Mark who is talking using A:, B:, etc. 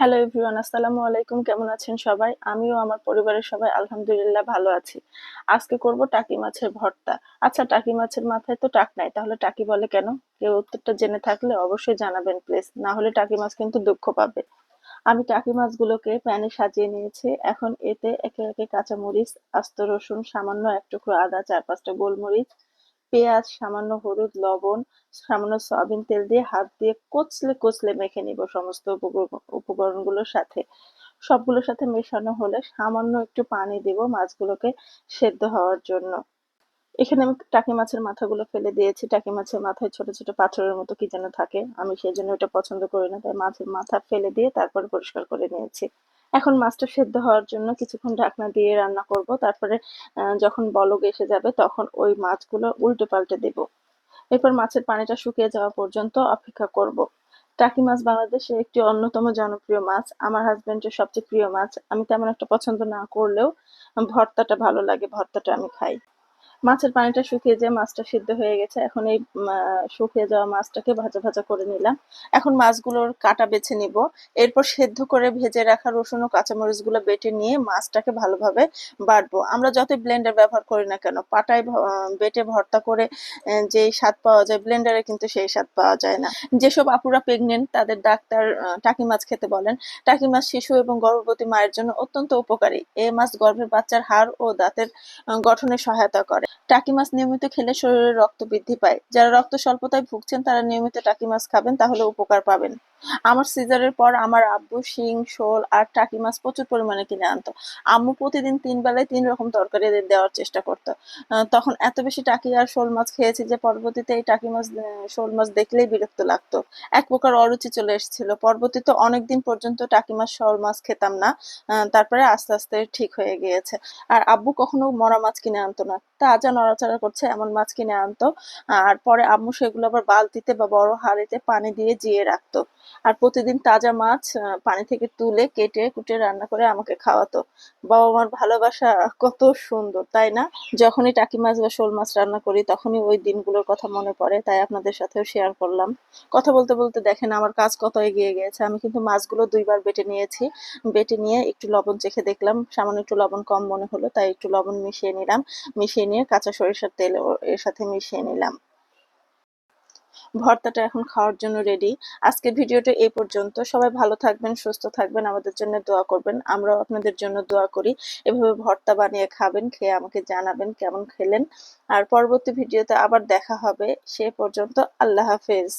A: Hello everyone আসসালামু আলাইকুম, কেমন আছেন সবাই? আমিও আমার পরিবারের সবাই আলহামদুলিল্লাহ ভালো আছি। আজকে করব টাকি মাছের ভর্তা। আচ্ছা টাকি মাছের মাথায় তো টাক নাই, তাহলে টাকি বলে কেন? কেউ উত্তরটা জেনে থাকলে অবশ্যই জানাবেন, প্লিজ। না হলে টাকি মাছ কিন্তু দুঃখ পাবে। আমি টাকি মাছগুলোকে প্যানে সাজিয়ে নিয়েছি। এখন এতে একে একে কাঁচামরিচ, আস্ত রসুন, সামান্য এক টুকরো আদা, চার পাঁচটা গোলমরিচ পেঁয়াজ, সামান্য হলুদ, লবণ, সামান্য সয়াবিন তেল দিয়ে হাত দিয়ে কচলে কচলে মেখে নিব সমস্ত উপকরণগুলোর সাথে। সবগুলোর সাথে মেশানো হলে সামান্য একটু পানি দেব মাছগুলোকে সেদ্ধ হওয়ার জন্য। এখানে আমি টাকি মাছের মাথাগুলো ফেলে দিয়েছি। টাকি মাছের মাথায় ছোট ছোট পাথরের মতো কি যেন থাকে। আমি সেই জন্য ওটা পছন্দ করি না, তাই মাছের মাথা ফেলে দিয়ে তারপর পরিষ্কার করে নিয়েছি। এখন মাছটা সেদ্ধ হওয়ার জন্য কিছুক্ষণ ঢাকনা দিয়ে রান্না করব। তারপরে যখন বলক এসে যাবে, তখন ওই মাছগুলো উল্টে পাল্টে দেব। এরপর মাছের পানিটা শুকিয়ে যাওয়া পর্যন্ত অপেক্ষা করব। টাকি মাছ বাংলাদেশের একটি অন্যতম জনপ্রিয় মাছ। আমার হাজব্যান্ডের সবচেয়ে প্রিয় মাছ। আমি তেমন একটা পছন্দ না করলেও ভর্তাটা ভালো লাগে, ভর্তাটা আমি খাই। মাছের পানিটা শুকিয়ে যে মাছটা সিদ্ধ হয়ে গেছে, এখন এই শুকিয়ে যাওয়া মাছটাকে ভাজা ভাজা করে নিলাম। এখন মাছগুলোর কাটা বেছে নিব। এরপর সেদ্ধ করে ভেজে রাখা রসুন ও কাঁচামরিচগুলো বেটে নিয়ে মাছটাকে ভালোভাবে বাটবো। আমরা যতই ব্লেন্ডার ব্যবহার করি না কেন, পাটায় বেটে ভর্তা করে যে স্বাদ পাওয়া যায়, ব্লেন্ডারে কিন্তু সেই স্বাদ পাওয়া যায় না। যেসব আপুরা প্রেগনেন্ট তাদের ডাক্তার টাকি মাছ খেতে বলেন, টাকি মাছ শিশু এবং গর্ভবতী মায়ের জন্য অত্যন্ত উপকারী। এ মাছ গর্ভের বাচ্চার হাড় ও দাঁতের গঠনে সহায়তা করে। টাকি মাছ নিয়মিত খেলে শরীরে রক্ত বৃদ্ধি পায়। যারা রক্ত স্বল্পতায় ভুগছেন, তারা নিয়মিত টাকি মাছ খাবেন, তাহলে উপকার পাবেন। আমার সিজারের পর আমার আব্বু, শিং, শোল আর টাকি মাছ প্রচুর পরিমাণে কিনে আনতো। আম্মু প্রতিদিন তিন বেলায় তিন রকম তরকারি দেওয়ার চেষ্টা করতো। তখন এত বেশি টাকি আর শোল মাছ খেয়েছি যে পরবর্তীতে এই টাকি মাছ শোল মাছ দেখলেই বিরক্ত লাগতো। এক প্রকার অরুচি চলে এসেছিল। পরবর্তীতে অনেকদিন পর্যন্ত টাকি মাছ, শোল মাছ খেতাম না। তারপরে আস্তে আস্তে ঠিক হয়ে গিয়েছে। আর আব্বু কখনো মরা মাছ কিনে আনতো না। তাজা নড়াচড়া করছে, এমন মাছ কিনে আনতো। আর পরে আম্মু সেগুলো আবার বালতিতে বা বড় হাড়িতে পানি দিয়ে জিয়ে রাখতো। আর প্রতিদিন তাজা মাছ পানি থেকে তুলে কেটে কুটে রান্না করে আমাকে খাওয়াতো। বাবা মার ভালোবাসা কত সুন্দর, তাই না? যখনই টাকি মাছ বা শোল মাছ রান্না করি, তখনই ওই দিনগুলোর কথা মনে পড়ে, তাই আপনাদের সাথেও শেয়ার করলাম। কথা বলতে বলতে দেখেন আমার কাজ কত এগিয়ে গিয়েছে আমি কিন্তু মাছগুলো দুইবার বেটে নিয়েছি। বেটে নিয়ে একটু লবণ চেখে দেখলাম, সামান্য একটু লবণ কম মনে হলো, তাই একটু লবণ মিশিয়ে নিলাম। মিশিয়ে নিয়ে কাঁচা সরিষার তেল এর সাথে মিশিয়ে নিলাম। ভর্তাটা এখন খাওয়ার জন্য রেডি আজকের ভিডিওটা এই পর্যন্ত। সবাই ভালো থাকবেন, সুস্থ থাকবেন, আমাদের জন্য দোয়া করবেন। আমরাও আপনাদের জন্য দোয়া করি। এভাবে ভর্তা বানিয়ে খাবেন, খেয়ে আমাকে জানাবেন কেমন খেলেন। আর পরবর্তী ভিডিওতে আবার দেখা হবে। সে পর্যন্ত আল্লাহ হাফেজ।